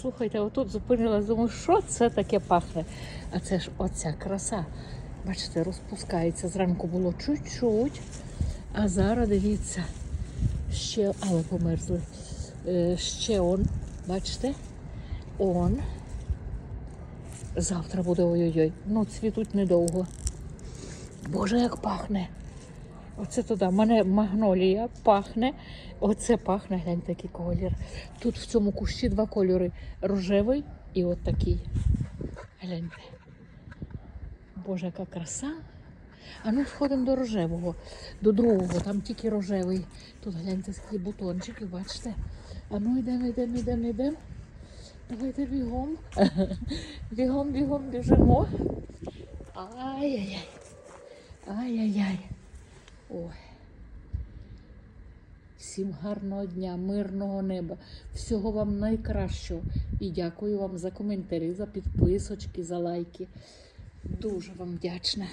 слухайте, отут зупинилась, думаю, що це таке пахне? А це ж оця краса. Бачите, розпускається. Зранку було чуть-чуть, а зараз дивіться, ще, але померзли. Е, ще он, бачите? Он. Завтра буде ой-ой-ой. Ну, цвітуть недовго. Боже, як пахне. Оце туди. Мене магнолія пахне. Оце пахне, гляньте, який колір. Тут в цьому кущі два кольори: рожевий і от такий. Гляньте. Боже, яка краса. А ну сходимо до рожевого, до другого, там тільки рожевий. Тут гляньте, скільки бутончиків, бачите? А ну йдемо, йдемо, йдемо, йдемо. Давайте бігом. Бігом, бігом, біжимо. Ай-яй-яй. Ай-яй-яй. Ой. Всім гарного дня, мирного неба, всього вам найкращого. І дякую вам за коментарі, за підписочки, за лайки. Дуже вам вдячна.